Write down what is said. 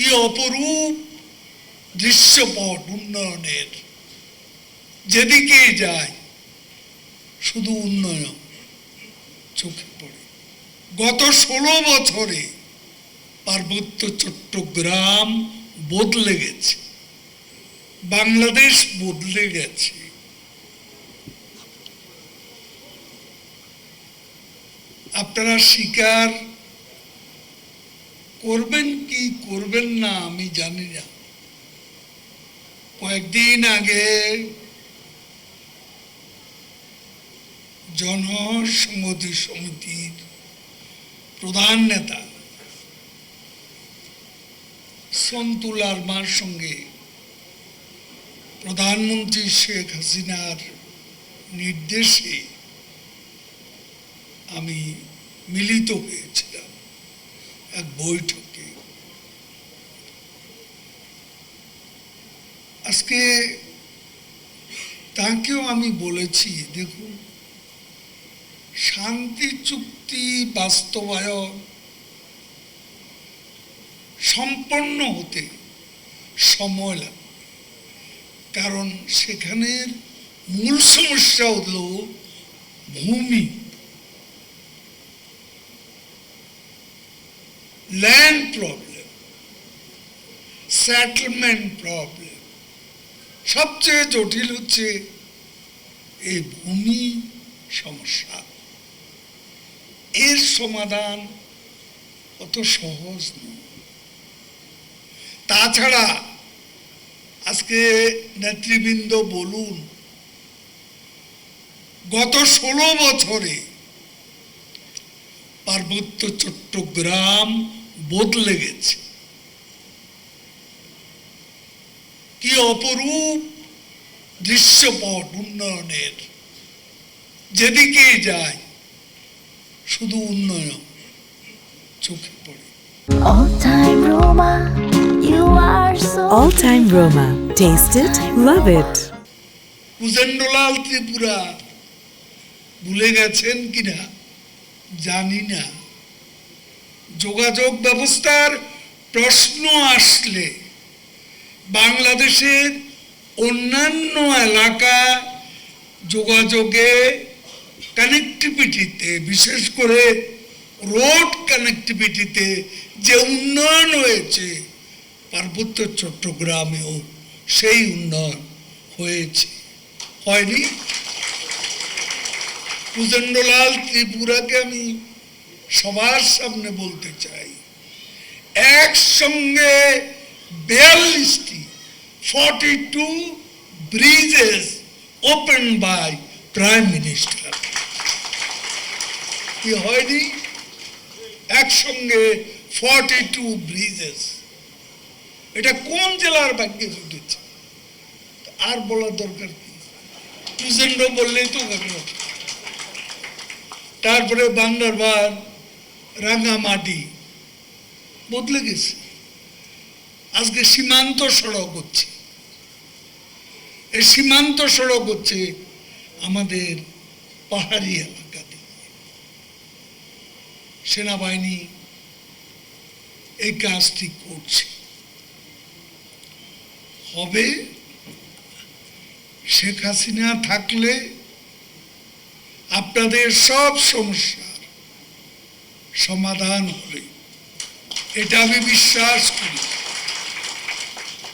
কি অপরূপ দৃশ্যপট উন্নয়নের যেদিকে যায় শুধু উন্নয়ন চোখে পড়ে গত ষোলো বছরে পার্বত্য চট্টগ্রাম বদলে গেছে। বাংলাদেশ বদলে গেছে। আপনারা স্বীকার করবেন কি করবেন না আমি জানি না। কয়েকদিন আগে জনসংহতি সমিতির প্রধান নেতা সন্তুলার মার সঙ্গে প্রধানমন্ত্রী শেখ হাসিনার নির্দেশে আমি মিলিত হয়েছিলাম। এক বৈঠকে। আজকে তাকেও আমি বলেছি, দেখুন, শান্তি, চুক্তি, বাস্তবায়ন সম্পন্ন হতে সময় লাগবে। কারণ সেখানের মূল সমস্যা হলো ভূমি। ল্যান্ড প্রবলেম সেটেলমেন্ট প্রবলেম সবচেয়ে জটিল হচ্ছে এই ভূমি সমস্যা। এর সমাধান অত সহজ নয়। তাছাড়া আজকে নেতৃবৃন্দ বলুন, গত ষোলো বছরে পার্বত্য চট্টগ্রাম বদলে গেছে কি অপরূপ দৃশ্যপট উন্নয়নের যেদিকে যায় শুধু উন্নয়ন চোখে পড়ে All time Roma, you are so All time Roma. Taste it, love it. কুজেন্ডলাল Tripura ভুলে গেছেন কিনা জানি না যোগাযোগ ব্যবস্থার প্রশ্ন আসলে বাংলাদেশের অন্যান্য এলাকা যোগাযোগে কানেক্টিভিটিতে বিশেষ করে রোড কানেক্টিভিটিতে যে উন্নয়ন হয়েছে, পার্বত্য চট্টগ্রামেও সেই উন্নয়ন হয়েছে। হয়নি? কুজন্ডলাল ত্রিপুরাকে আমি সবার সামনে বলতে চাই, একসঙ্গে বিয়াল্লিশটি forty two bridges open by prime minister কি হয়নি? একসঙ্গে ফর্টি টু ব্রিজেস এটা কোন জেলার ভাগ্যে ঘটেছে? আর বলার দরকার কি? বললেই তো তারপরে বান্দরবান রাঙ্গামাটি বদলে গেছে। আজকে সীমান্ত সড়ক হচ্ছে। এই সীমান্ত সড়ক হচ্ছে আমাদের পাহাড়ি এলাকাতে। সেনাবাহিনী এই কাজটি করছে। হবে শেখ হাসিনা থাকলে আপনাদের সব সমস্যার সমাধান হবে। এটা আমি বিশ্বাস করি।